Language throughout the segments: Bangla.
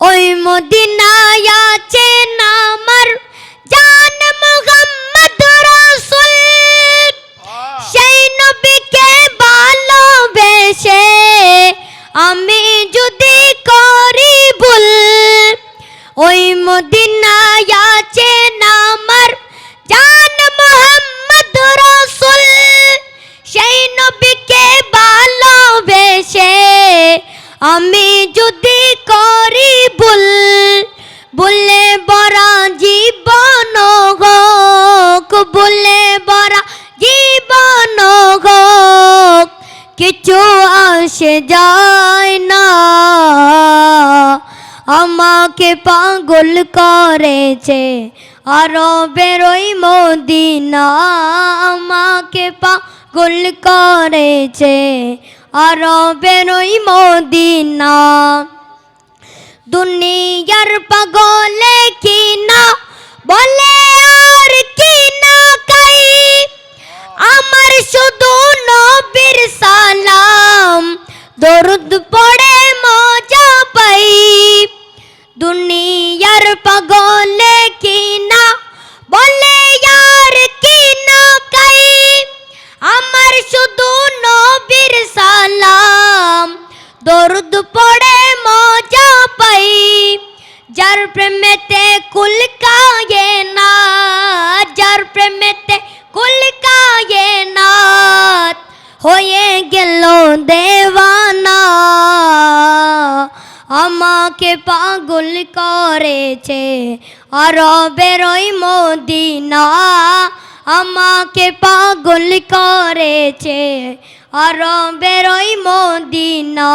ওই মদিনায় আছে নামার জান মোহাম্মদ রাসূল। সেই নবীকে ভালোবেসে আমি যদি করি ভুল। ওই মদিনায় আছে নামার যায় না। আমাকে পাগল করেছে আরও বেরোই মদিনা। আমাকে পাগল করেছে আরও বেরোই মদিনা। দুনিয়ার পাগলে কি না? বলে আর দরুদ পড়ে মজা পাই দুনিয়ার পাগলে কি না বলে আর কি না কাই আমার শুধু নবীর সালাম দরুদ পড়ে মজা পাই যার প্রেমেতে কুল কায়ে না যার প্রেমেতে কুল কায়ে না হয়ে গেল দেওয়ানা। আমাকে পাগল করেছে আর বেরোই মদিনা। আমাকে পাগল করেছে আর বেরোই মদিনা।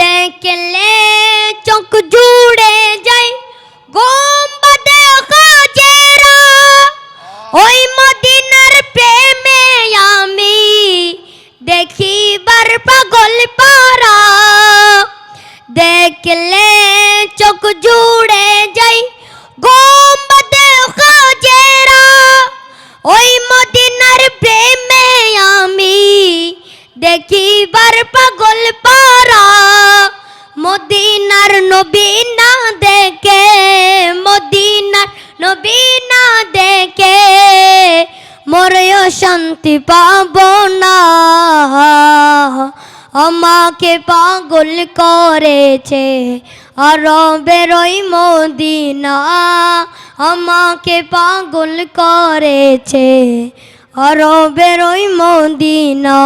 দেখলে চোখ শান্তি পাব না। আমাকে পাগল করেছে আর মদিনা। আমাকে পাগল করেছে আর বেরোই মদিনা।